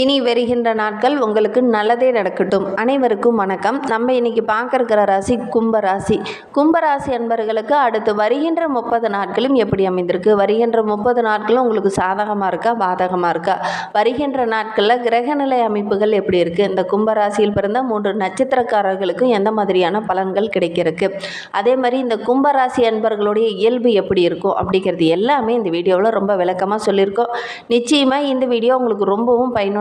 இனி வருகின்ற நாட்கள் உங்களுக்கு நல்லதே நடக்கட்டும். அனைவருக்கும் வணக்கம். நம்ம இன்னைக்கு பார்க்கிருக்கிற ராசி கும்பராசி கும்பராசி அன்பர்களுக்கு அடுத்து வருகின்ற முப்பது நாட்களும் எப்படி அமைந்திருக்கு? வருகின்ற முப்பது நாட்களும் உங்களுக்கு சாதகமாக இருக்கா? பாதகமாக இருக்கா? வருகின்ற நாட்களில் கிரகநிலை அமைப்புகள் எப்படி இருக்குது இந்த கும்பராசியில் பிறந்த மூன்று நட்சத்திரக்காரர்களுக்கும் எந்த மாதிரியான பலன்கள் கிடைக்கிறதுக்கு? அதே மாதிரி இந்த கும்பராசி அன்பர்களுடைய இயல்பு எப்படி இருக்கும் அப்படிங்கிறது எல்லாமே இந்த வீடியோவில் ரொம்ப விளக்கமாக சொல்லியிருக்கோம். நிச்சயமாக இந்த வீடியோ உங்களுக்கு ரொம்பவும்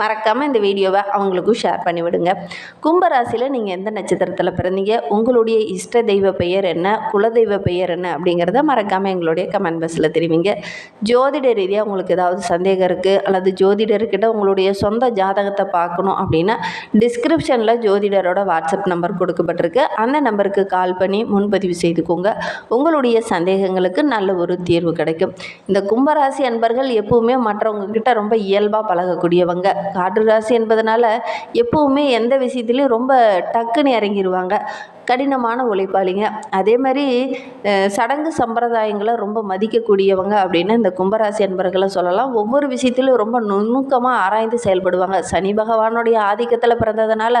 மறக்காமல் இந்த வீடியோவை அவங்களுக்கும் ஷேர் பண்ணிவிடுங்க. கும்பராசியில் நீங்கள் எந்த நட்சத்திரத்தில் பிறந்தீங்க? உங்களுடைய இஷ்ட தெய்வ பெயர் என்ன? குலதெய்வ பெயர் என்ன? அப்படிங்கிறத மறக்காமல் எங்களுடைய கமெண்ட் பாக்ஸில் தெரிவிங்க. ஜோதிட ரீதியாக உங்களுக்கு ஏதாவது சந்தேகம் இருக்குது அல்லது ஜோதிடர்கிட்ட உங்களுடைய சொந்த ஜாதகத்தை பார்க்கணும் அப்படின்னா டிஸ்கிரிப்ஷனில் ஜோதிடரோட வாட்ஸ்அப் நம்பர் கொடுக்கப்பட்டிருக்கு. அந்த நம்பருக்கு கால் பண்ணி முன்பதிவு செய்துக்கோங்க. உங்களுடைய சந்தேகங்களுக்கு நல்ல ஒரு தீர்வு கிடைக்கும். இந்த கும்பராசி அன்பர்கள் எப்பவுமே மற்றவங்க கிட்ட ரொம்ப இயல்பாக பழகக்கூடியவங்க. காற்று ராசி என்பதனால எப்பவுமே எந்த விஷயத்துலையும் ரொம்ப டக்குன்னு இறங்கிடுவாங்க கடினமான உழைப்பாளிங்க. அதே மாதிரி சடங்கு சம்பிரதாயங்களை ரொம்ப மதிக்கக்கூடியவங்க அப்படின்னு இந்த கும்பராசி அன்பர்களை சொல்லலாம். ஒவ்வொரு விஷயத்திலும் ரொம்ப நுணுக்கமாக ஆராய்ந்து செயல்படுவாங்க. சனி பகவானுடைய ஆதிக்கத்தில் பிறந்ததுனால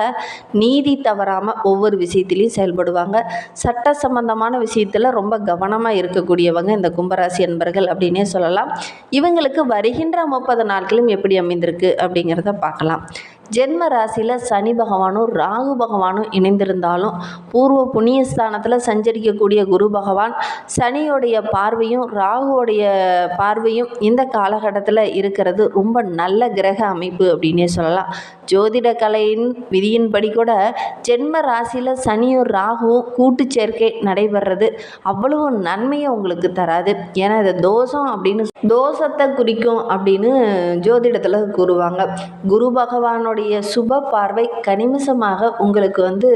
நீதி தவறாமல் ஒவ்வொரு விஷயத்திலையும் செயல்படுவாங்க. சட்ட சம்பந்தமான விஷயத்தில் ரொம்ப கவனமாக இருக்கக்கூடியவங்க இந்த கும்பராசி அன்பர்கள் அப்படின்னே சொல்லலாம். இவங்களுக்கு வருகின்ற முப்பது நாட்களும் எப்படி அமைந்திருக்கு அப்படிங்கிறத பார்க்கலாம். ஜென்ம ராசியில் சனி பகவானும் ராகு பகவானும் இணைந்திருந்தாலும் பூர்வ புண்ணிய ஸ்தானத்தில் சஞ்சரிக்கக்கூடிய குரு பகவான் சனியோடைய பார்வையும் ராகுவோடைய பார்வையும் இந்த காலகட்டத்தில் இருக்கிறது ரொம்ப நல்ல கிரக அமைப்பு அப்படின்னே சொல்லலாம். ஜோதிட கலையின் விதியின்படி கூட ஜென்ம ராசியில் சனியும் ராகுவும் கூட்டு சேர்க்கை நடைபெறது அவ்வளவு நன்மையை உங்களுக்கு தராது. ஏன்னா இது தோஷம் அப்படின்னு தோஷத்தை குறிக்கும் அப்படின்னு ஜோதிடத்தில் கூறுவாங்க. குரு அவருடைய சுப பார்வை கனிமிசமாக உங்களுக்கு வந்து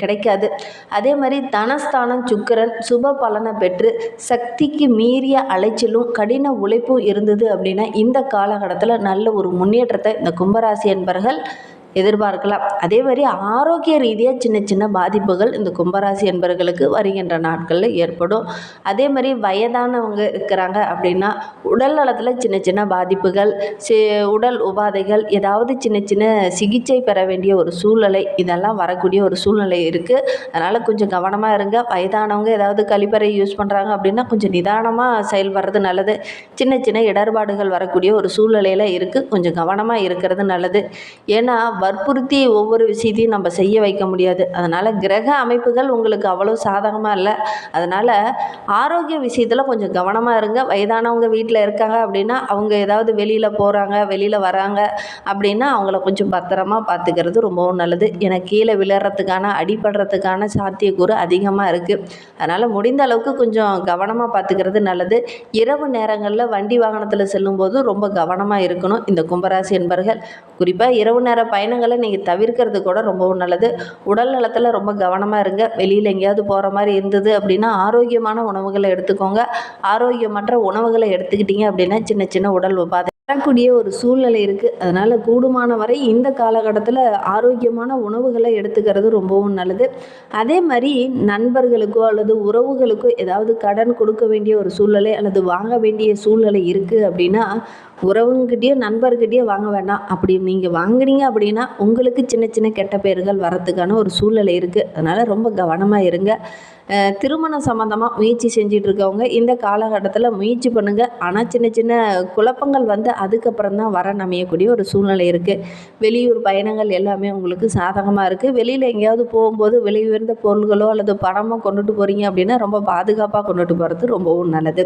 கிடைக்காது. அதே மாதிரி தனஸ்தானம் சுக்கிரன் சுப பலனை பெற்று சக்திக்கு மீறிய அலைச்சலும் கடின உழைப்பும் இருந்தது அப்படின்னா இந்த காலகட்டத்தில் நல்ல ஒரு முன்னேற்றத்தை இந்த கும்பராசி என்பர்கள் எதிர்பார்க்கலாம். அதே மாதிரி ஆரோக்கிய ரீதியாக சின்ன சின்ன பாதிப்புகள் இந்த கும்பராசி என்பவர்களுக்கு வருகின்ற நாட்களில் ஏற்படும். அதே மாதிரி வயதானவங்க இருக்கிறாங்க அப்படின்னா உடல் நலத்தில் சின்ன சின்ன பாதிப்புகள் சி உடல் உபாதைகள் ஏதாவது சின்ன சின்ன சிகிச்சை பெற வேண்டிய ஒரு சூழ்நிலை இதெல்லாம் வரக்கூடிய ஒரு சூழ்நிலை இருக்குது அதனால் கொஞ்சம் கவனமாக இருங்க. வயதானவங்க ஏதாவது கழிப்பறை யூஸ் பண்ணுறாங்க அப்படின்னா கொஞ்சம் நிதானமாக செயல்படுறது நல்லது. சின்ன சின்ன இடர்பாடுகள் வரக்கூடிய ஒரு சூழ்நிலையில் இருக்குது கொஞ்சம் கவனமாக இருக்கிறது நல்லது. ஏன்னா வற்புறுத்தி ஒவ்வொரு விஷயத்தையும் நம்ம செய்ய வைக்க முடியாது. அதனால் கிரக அமைப்புகள் உங்களுக்கு அவ்வளோ சாதகமாக இல்லை. அதனால் ஆரோக்கிய விஷயத்தில் கொஞ்சம் கவனமாக இருங்க. வயதானவங்க வீட்டில் இருக்காங்க அப்படின்னா அவங்க ஏதாவது வெளியில் போகிறாங்க வெளியில் வராங்க அப்படின்னா அவங்கள கொஞ்சம் பத்திரமா பார்த்துக்கிறது ரொம்பவும் நல்லது. ஏன்னா கீழே விழுறதுக்கான அடிபடுறதுக்கான சாத்தியக்கூறு அதிகமாக இருக்குது அதனால் முடிந்த அளவுக்கு கொஞ்சம் கவனமாக பார்த்துக்கிறது நல்லது. இரவு நேரங்களில் வண்டி வாகனத்தில் செல்லும்போது ரொம்ப கவனமாக இருக்கணும். இந்த கும்பராசி என்பர்கள். குறிப்பாக இரவு நேர பயணங்களை நீங்கள் தவிர்க்கிறது கூட ரொம்பவும் நல்லது. உடல் நலத்தில் ரொம்ப கவனமாக இருங்க. வெளியில் எங்கேயாவது போகிற மாதிரி இருந்தது அப்படின்னா ஆரோக்கியமான உணவுகளை எடுத்துக்கோங்க. ஆரோக்கியமற்ற உணவுகளை எடுத்துக்கிட்டீங்க அப்படின்னா சின்ன சின்ன உடல் உபாதை வரக்கூடிய ஒரு சூழ்நிலை இருக்குது அதனால் கூடுமான வரை இந்த காலகட்டத்தில் ஆரோக்கியமான உணவுகளை எடுத்துக்கிறது ரொம்பவும் நல்லது. அதே மாதிரி நண்பர்களுக்கோ அல்லது உறவுகளுக்கோ ஏதாவது கடன் கொடுக்க வேண்டிய ஒரு சூழ்நிலை அல்லது வாங்க வேண்டிய சூழ்நிலை இருக்குது அப்படின்னா உறவுங்கிட்டேயோ நண்பர்கிட்டயோ வாங்க வேண்டாம். அப்படி நீங்கள் வாங்குனீங்க அப்படின்னா உங்களுக்கு சின்ன சின்ன கெட்ட பெயர்கள் வரத்துக்கான ஒரு சூழ்நிலை இருக்குது அதனால் ரொம்ப கவனமாக இருங்க. திருமணம் சம்மந்தமாக முயற்சி செஞ்சிட்ருக்கவங்க இந்த காலகட்டத்தில் முயற்சி பண்ணுங்கள் ஆனால் சின்ன சின்ன குழப்பங்கள் வந்து அதுக்கப்புறம் தான் வர அமையக்கூடிய ஒரு சூழ்நிலை இருக்குது வெளியூர் பயணங்கள் எல்லாமே உங்களுக்கு சாதகமாக இருக்குது வெளியில் எங்கேயாவது போகும்போது விலை உயர்ந்த பொருள்களோ அல்லது பணமோ கொண்டுட்டு போகிறீங்க அப்படின்னா ரொம்ப பாதுகாப்பாக கொண்டுட்டு போகிறது ரொம்பவும் நல்லது.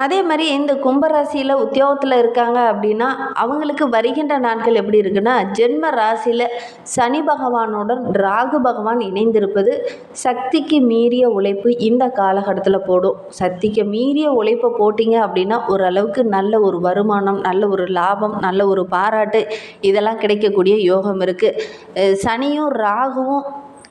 அதே மாதிரி இந்த கும்பராசியில் உத்தியோகத்தில் இருக்காங்க அப்படின்னா அவங்களுக்கு வருகின்ற நாட்கள் எப்படி இருக்குன்னா ஜென்ம ராசியில் சனி பகவானுடன் ராகு பகவான் இணைந்திருப்பது சக்திக்கு மீறிய உழைப்பு இந்த காலகட்டத்தில் போடும். சக்திக்கு மீறிய உழைப்பை போட்டிங்க அப்படின்னா ஓரளவுக்கு நல்ல ஒரு வருமானம் நல்ல ஒரு லாபம் நல்ல ஒரு பாராட்டு இதெல்லாம் கிடைக்கக்கூடிய யோகம் இருக்குது சனியும் ராகுவும்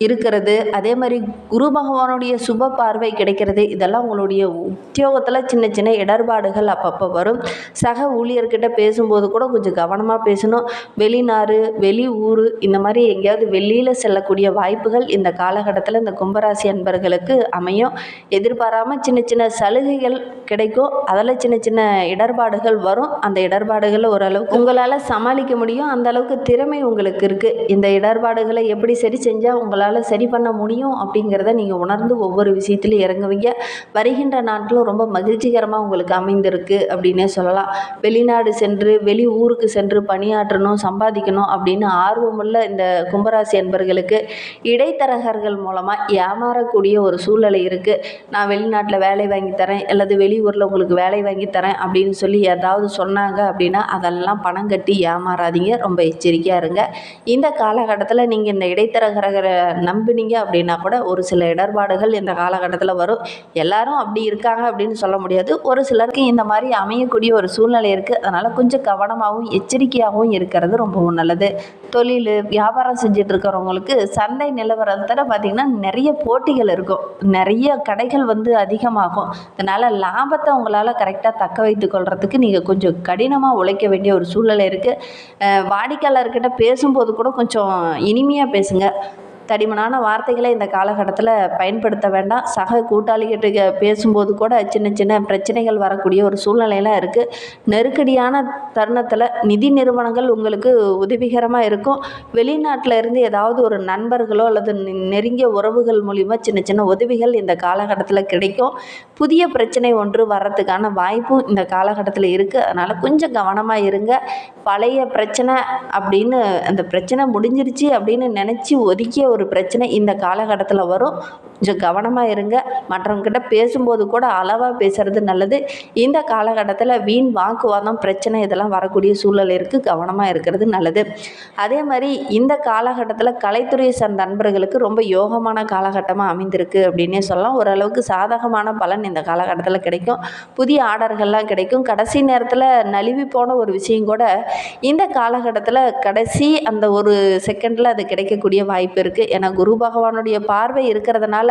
இருக்கிறது. அதே மாதிரி குரு பகவானுடைய சுப பார்வை கிடைக்கிறது. இதெல்லாம் உங்களுடைய உத்தியோகத்தில் சின்ன சின்ன இடர்பாடுகள் அப்பப்போ வரும். சக ஊழியர்கிட்ட பேசும்போது கூட கொஞ்சம் கவனமாக பேசணும். வெளிநாடு வெளி ஊர் இந்த மாதிரி எங்கேயாவது வெளியில் செல்லக்கூடிய வாய்ப்புகள் இந்த காலகட்டத்தில் இந்த கும்பராசி அன்பர்களுக்கு அமையும். எதிர்பாராமல் சின்ன சின்ன சலுகைகள் கிடைக்கும். அதில் சின்ன சின்ன இடர்பாடுகள் வரும். அந்த இடர்பாடுகளை ஓரளவுக்கு உங்களால் சமாளிக்க முடியும். அந்த அளவுக்கு திறமை உங்களுக்கு இருக்குது இந்த இடர்பாடுகளை எப்படி சரி செஞ்சால் உங்களால் சரி பண்ண முடியும் அப்படிங்கிறத நீங்கள் உணர்ந்து ஒவ்வொரு விஷயத்துலையும் இறங்குவீங்க. வருகின்ற நாட்களும் ரொம்ப மகிழ்ச்சிகரமாக உங்களுக்கு அமைந்திருக்கு அப்படின்னே சொல்லலாம். வெளிநாடு சென்று வெளி ஊருக்கு சென்று பணியாற்றணும் சம்பாதிக்கணும் அப்படின்னு ஆர்வமுள்ள இந்த கும்பராசி அன்பர்களுக்கு இடைத்தரகர்கள் மூலமாக ஏமாறக்கூடிய ஒரு சூழ்நிலை இருக்குது நான் வெளிநாட்டில் வேலை வாங்கி தரேன் அல்லது வெளியூரில் உங்களுக்கு வேலை வாங்கி தரேன் அப்படின்னு சொல்லி ஏதாவது சொன்னாங்க அப்படின்னா அதெல்லாம் பணம் கட்டி ஏமாறாதீங்க. ரொம்ப எச்சரிக்கையாக இருங்க. இந்த காலகட்டத்தில் நீங்கள் இந்த இடைத்தரகரை நம்பினீங்க அப்படின்னா கூட ஒரு சில இடர்பாடுகள் இந்த காலகட்டத்தில் வரும். எல்லாரும் அப்படி இருக்காங்க அப்படின்னு சொல்ல முடியாது. ஒரு சிலருக்கு இந்த மாதிரி அமையக்கூடிய ஒரு சூழ்நிலை இருக்குது அதனால் கொஞ்சம் கவனமாகவும் எச்சரிக்கையாகவும் இருக்கிறது ரொம்பவும் நல்லது. தொழில் வியாபாரம் செஞ்சுட்டு இருக்கிறவங்களுக்கு சந்தை நிலவரத்தில் பார்த்திங்கன்னா நிறைய போட்டிகள் இருக்கும். நிறைய கடைகள் வந்து அதிகமாகும். அதனால் லாபத்தை உங்களால் கரெக்டாக தக்க வைத்து கொள்கிறதுக்கு நீங்கள் கொஞ்சம் கடினமாக உழைக்க வேண்டிய ஒரு சூழ்நிலை இருக்குது வாடிக்கையாளர்கிட்ட பேசும்போது கூட கொஞ்சம் இனிமையாக பேசுங்க. தடிமனான வார்த்தைகளை இந்த காலகட்டத்தில் பயன்படுத்த வேண்டாம். சக கூட்டாளிகிட்ட பேசும்போது கூட சின்ன சின்ன பிரச்சனைகள் வரக்கூடிய ஒரு சூழ்நிலையெல்லாம் இருக்குது நெருக்கடியான தருணத்தில் நிதி நிறுவனங்கள் உங்களுக்கு உதவிகரமாக இருக்கும். வெளிநாட்டில் இருந்து ஏதாவது ஒரு நண்பர்களோ அல்லது நெ- நெருங்கிய உறவுகள் மூலிமா சின்ன சின்ன உதவிகள் இந்த காலகட்டத்தில் கிடைக்கும். புதிய பிரச்சனை ஒன்று வர்றதுக்கான வாய்ப்பும் இந்த காலகட்டத்தில் இருக்குது அதனால் கொஞ்சம் கவனமாக இருங்க. பழைய பிரச்சனை அப்படின்னு அந்த பிரச்சனை முடிஞ்சிருச்சு அப்படின்னு நினச்சி ஒதுக்கிய ஒரு ஒரு பிரச்சனை இந்த காலகட்டத்தில் வரும். கொஞ்சம் கவனமாக இருங்க. மற்றவங்ககிட்ட பேசும்போது கூட அளவாக பேசுறது நல்லது. இந்த காலகட்டத்தில் வீண் வாக்குவாதம் பிரச்சனை இதெல்லாம் வரக்கூடிய சூழல் இருக்குது கவனமாக இருக்கிறது நல்லது. அதே மாதிரி இந்த காலகட்டத்தில் கலைத்துறையை சார்ந்த நண்பர்களுக்கு ரொம்ப யோகமான காலகட்டமாக அமைந்திருக்கு அப்படின்னே சொல்லலாம். ஓரளவுக்கு சாதகமான பலன் இந்த காலகட்டத்தில் கிடைக்கும். புதிய ஆர்டர்கள்லாம் கிடைக்கும். கடைசி நேரத்தில் நழுவி போன ஒரு விஷயம் கூட இந்த காலகட்டத்தில் கடைசி அந்த ஒரு செகண்டில் அது கிடைக்கக்கூடிய வாய்ப்பு இருக்குது ஏன்னா குரு பகவானுடைய பார்வை இருக்கிறதுனால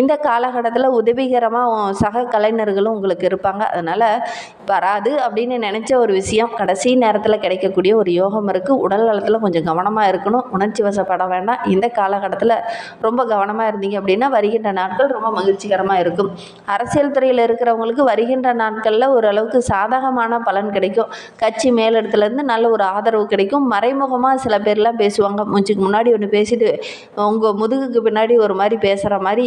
இந்த காலகட்டத்தில் உதவிகரமாக சக கலைஞர்களும் உங்களுக்கு இருப்பாங்க. அதனால் வராது அப்படின்னு நினச்ச ஒரு விஷயம். கடைசி நேரத்தில் கிடைக்கக்கூடிய ஒரு யோகம் இருக்குது உடல் நலத்தில் கொஞ்சம் கவனமாக இருக்கணும். உணர்ச்சி வசப்பட வேண்டாம். இந்த காலகட்டத்தில் ரொம்ப கவனமாக இருந்தீங்க அப்படின்னா வருகின்ற நாட்கள் ரொம்ப மகிழ்ச்சிகரமாக இருக்கும். அரசியல் துறையில் இருக்கிறவங்களுக்கு வருகின்ற நாட்களில் ஓரளவுக்கு சாதகமான பலன் கிடைக்கும். கட்சி மேலிடத்துலேருந்து நல்ல ஒரு ஆதரவு கிடைக்கும். மறைமுகமாக சில பேர்லாம் பேசுவாங்க. மூச்சுக்கு முன்னாடி ஒன்று பேசிட்டு உங்கள் முதுகுக்கு பின்னாடி ஒரு மாதிரி பேசுகிற மாதிரி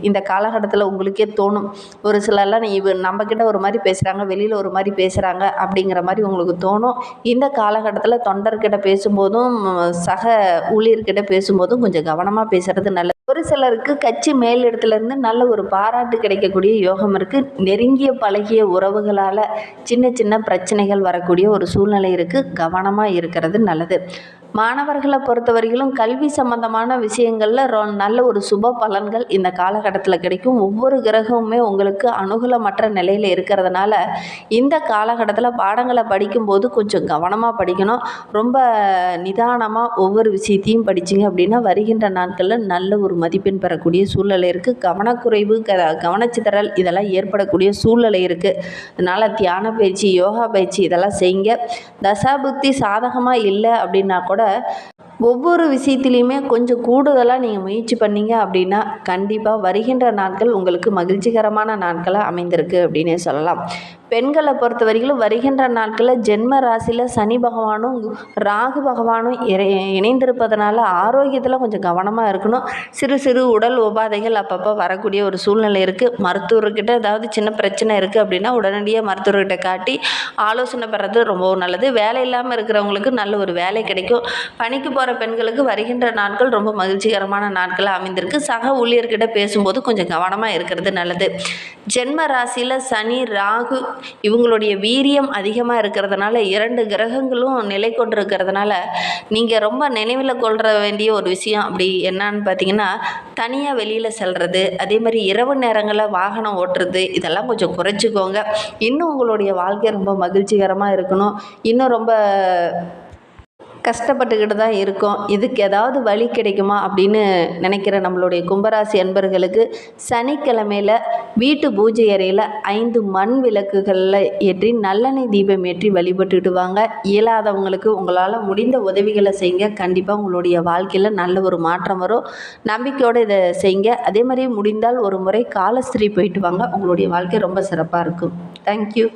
இந்த காலகட்டத்தில் உங்களுக்கே தோணும். ஒரு சிலர்லாம் நீ இவ நம்மக்கிட்ட ஒரு மாதிரி பேசுகிறாங்க வெளியில் ஒரு மாதிரி பேசுகிறாங்க அப்படிங்கிற மாதிரி உங்களுக்கு தோணும். இந்த காலகட்டத்தில் தொண்டர்கிட்ட பேசும்போதும் சக ஊழியர்கிட்ட பேசும்போதும் கொஞ்சம் கவனமாக பேசுகிறது நல்லது. ஒரு சிலருக்கு கட்சி மேலிடத்துலேருந்து நல்ல ஒரு பாராட்டு கிடைக்கக்கூடிய யோகம் இருக்குது நெருங்கிய பழகிய உறவுகளால் சின்ன சின்ன பிரச்சனைகள் வரக்கூடிய ஒரு சூழ்நிலை இருக்குது கவனமாக இருக்கிறது நல்லது. மாணவர்களை பொறுத்தவரையிலும் கல்வி சம்பந்தமான விஷயங்களில் ரொ நல்ல ஒரு சுப பலன்கள் இந்த காலகட்டத்தில் கிடைக்கும். ஒவ்வொரு கிரகமுமே உங்களுக்கு அனுகூலமற்ற நிலையில் இருக்கிறதுனால இந்த காலகட்டத்தில் பாடங்களை படிக்கும்போது கொஞ்சம் கவனமாக படிக்கணும். ரொம்ப நிதானமாக ஒவ்வொரு விஷயத்தையும் படிச்சிங்க அப்படின்னா வருகின்ற நாட்களில் நல்ல ஒரு மதிப்பெண் பெறக்கூடிய சூழ்நிலை இருக்குது கவனக்குறைவு க கவனச்சிதறல் இதெல்லாம் ஏற்படக்கூடிய சூழ்நிலை இருக்குது அதனால் தியான பயிற்சி யோகா பயிற்சி இதெல்லாம் செய்யுங்க. தசாபுக்தி சாதகமாக இல்லை அப்படின்னா கூட அதோட ஒவ்வொரு விஷயத்துலையுமே கொஞ்சம் கூடுதலாக நீங்கள் முயற்சி பண்ணீங்க அப்படின்னா கண்டிப்பாக வருகின்ற நாட்கள் உங்களுக்கு மகிழ்ச்சிகரமான நாட்களாக அமைந்திருக்கு அப்படின்னே சொல்லலாம். பெண்களை பொறுத்த வரைக்கும் வருகின்ற நாட்களில் ஜென்ம ராசியில் சனி பகவானும் ராகு பகவானும் இறை இணைந்திருப்பதனால ஆரோக்கியத்தில் கொஞ்சம் கவனமாக இருக்கணும். சிறு சிறு உடல் உபாதைகள் அப்பப்போ வரக்கூடிய ஒரு சூழ்நிலை இருக்குது மருத்துவர்கிட்ட ஏதாவது சின்ன பிரச்சனை இருக்குது அப்படின்னா உடனடியாக மருத்துவர்கிட்ட காட்டி ஆலோசனை பெறது ரொம்பவும் நல்லது. வேலை இல்லாமல் இருக்கிறவங்களுக்கு நல்ல ஒரு வேலை கிடைக்கும். பணிக்கு போகிற பெண்களுக்கு வருகின்ற நாட்கள் ரொம்ப மகிழ்ச்சிகரமான நாட்களாக அமைந்திருக்கு. சக ஊழியர்கிட்ட பேசும்போது கொஞ்சம் கவனமாக இருக்கிறது நல்லது. ஜென்ம ராசியில் சனி ராகு இவங்களுடைய வீரியம் அதிகமாக இருக்கிறதுனால இரண்டு கிரகங்களும் நிலை கொண்டிருக்கிறதுனால நீங்கள் ரொம்ப நினைவில் கொள்ற வேண்டிய ஒரு விஷயம் அப்படி என்னன்னு பார்த்தீங்கன்னா தனியாக வெளியில் செல்வது அதே மாதிரி இரவு நேரங்களில் வாகனம் ஓட்டுறது இதெல்லாம் கொஞ்சம் குறைச்சிக்கோங்க. இன்னும் உங்களுடைய வாழ்க்கை ரொம்ப மகிழ்ச்சிகரமாக இருக்கணும். இன்னும் ரொம்ப கஷ்டப்பட்டுக்கிட்டு தான் இருக்கோம். இதுக்கு ஏதாவது வழி கிடைக்குமா அப்படின்னு நினைக்கிற நம்மளுடைய கும்பராசி அன்பர்களுக்கு சனிக்கிழமையில் வீட்டு பூஜை அறையில் ஐந்து மண் விளக்குகளில் ஏற்றி நல்லெண்ணெய் தீபம் ஏற்றி வழிபட்டுட்டு வாங்க. இயலாதவங்களுக்கு உங்களால் முடிந்த உதவிகளை செய்யுங்க. கண்டிப்பாக உங்களுடைய வாழ்க்கையில் நல்ல ஒரு மாற்றம் வரும். நம்பிக்கையோடு இதை செய்யுங்க. அதே மாதிரி முடிந்தால் ஒரு முறை காலஸ்திரி போயிட்டு வாங்க. உங்களுடைய வாழ்க்கை ரொம்ப சிறப்பாக இருக்கும். தேங்க்யூ